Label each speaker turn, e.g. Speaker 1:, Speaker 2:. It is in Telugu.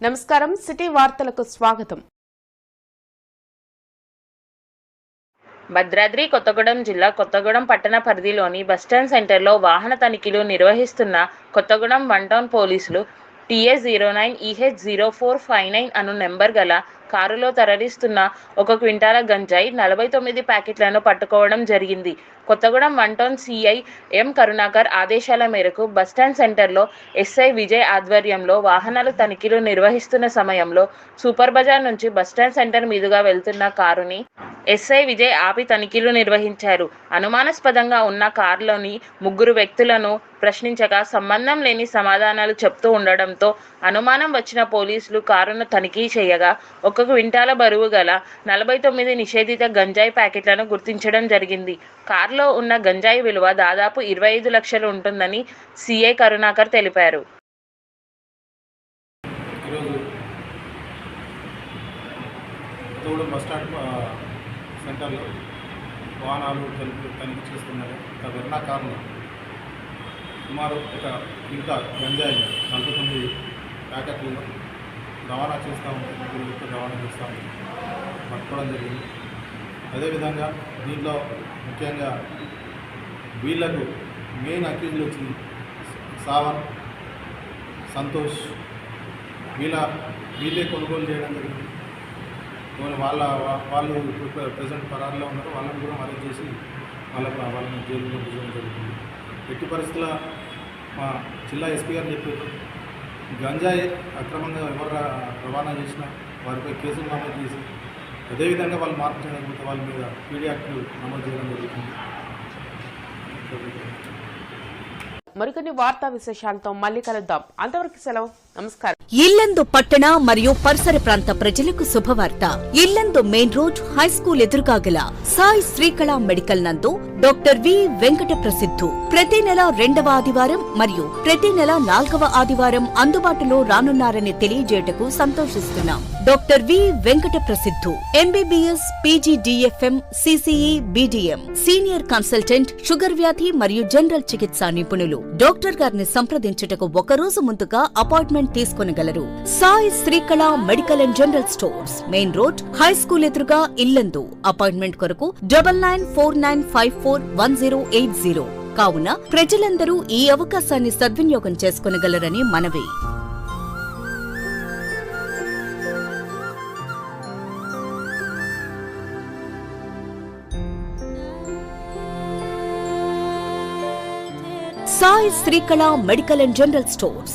Speaker 1: నమస్కారం. సిటీ వార్తలకు స్వాగతం.
Speaker 2: భద్రాద్రి కొత్తగూడెం జిల్లా కొత్తగూడెం పట్టణ పరిధిలోని బస్టాండ్ సెంటర్లో వాహన తనిఖీలు నిర్వహిస్తున్న కొత్తగూడెం వన్ టౌన్ పోలీసులు TS zero nine EH zero four five nine అను నెంబర్ గల కారులో తరలిస్తున్న ఒక క్వింటాల గంజాయి నలభై తొమ్మిది ప్యాకెట్లను పట్టుకోవడం జరిగింది. Kothagudem one town CI M Karunakar ఆదేశాల మేరకు బస్టాండ్ సెంటర్లో ఎస్ఐ విజయ్ ఆధ్వర్యంలో వాహనాలు తనిఖీలు నిర్వహిస్తున్న సమయంలో సూపర్ బజార్ నుంచి బస్టాండ్ సెంటర్ మీదుగా వెళ్తున్న కారుని ఎస్ఐ విజయ్ ఆపి తనిఖీలు నిర్వహించారు. అనుమానాస్పదంగా ఉన్న కారులోని ముగ్గురు వ్యక్తులను ప్రశ్నించగా సంబంధం లేని సమాధానాలు చెప్తూ ఉండడంతో అనుమానం వచ్చిన పోలీసులు కారును తనిఖీ చేయగా ఒక క్వింటాల బరువు గల నలభై తొమ్మిది నిషేధిత గంజాయి ప్యాకెట్లను గుర్తించడం జరిగింది. కారులో ఉన్న గంజాయి విలువ దాదాపు ఇరవై ఐదు లక్షలు ఉంటుందని సిఐ కరుణాకర్ తెలిపారు.
Speaker 3: బస్ స్టాండ్ సెంటర్లో వాహనాలు తనిఖీ తనిఖీ చేస్తున్నారు. ఒక వెర్నా సుమారు ఒక ఇంత గంజాయి నలభై తొమ్మిది ప్యాకెట్లు రవాణా చేస్తూ ఉంటుంది ముగ్గురు రవాణా చేస్తూ ఉంటుంది పట్టుకోవడం జరిగింది. అదేవిధంగా దీంట్లో ముఖ్యంగా వీళ్ళకు మెయిన్ అక్యూజ్లు వచ్చింది సావన్ సంతోష్. వీళ్ళ వీళ్ళే కొనుగోలు చేయడం జరిగింది. వాళ్ళ వాళ్ళు ఇప్పుడు ప్రజెంట్ పరారులో ఉన్నారు. వాళ్ళని కూడా అరెస్ట్ చేసి వాళ్ళకు వాళ్ళని జైల్లో ఉంచడం జరుగుతుంది ఎట్టి పరిస్థితుల మా జిల్లా ఎస్పీ గారు చెప్పారు. గంజాయి అక్రమంగా ఎవరు రవాణా చేసినా వారిపై కేసులు నమోదు చేసి అదేవిధంగా వాళ్ళు మార్పు చేయకపోతే వాళ్ళ మీద పీడీ యాక్ట్లు నమోదు చేయడం జరుగుతుంది.
Speaker 1: మరికొన్ని వార్తా విశేషాలతో మళ్ళీ కలుద్దాం. అంతవరకు సెలవు. నమస్కారం.
Speaker 4: ఇల్లందు పట్టణ మరియు పరిసర ప్రాంత ప్రజలకు శుభవార్త. Yellandu main road high school ఎదురుగా గల సాయి శ్రీకళ మెడికల్ నందు డాక్టర్ వి వెంకట ప్రసిద్ధు. ప్రతి నెల రెండవ ఆదివారం మరియు ప్రతి నెల నాల్గవ ఆదివారం అందుబాటులో రానున్నారని తెలియజేయటకు సంతోషిస్తున్నాం. Doctor V Venkata Prasiddhu MBBS PGDFM CCE BDM senior consultant sugar వ్యాధి మరియు జనరల్ చికిత్సా నిపుణులు. డాక్టర్ గారిని సంప్రదించుటకు ఒక రోజు ముందుగా appointment తీసుకొనగలరు. Sai Srikala medical and general stores main road high school ఎదురుగా ఇల్లందు. అపాయింట్మెంట్ కొరకు double nine four nine five four one zero eight zero. కావున ప్రజలందరూ ఈ అవకాశాన్ని సద్వినియోగం చేసుకునగలరని మనవి. Sai Srikala medical and general stores.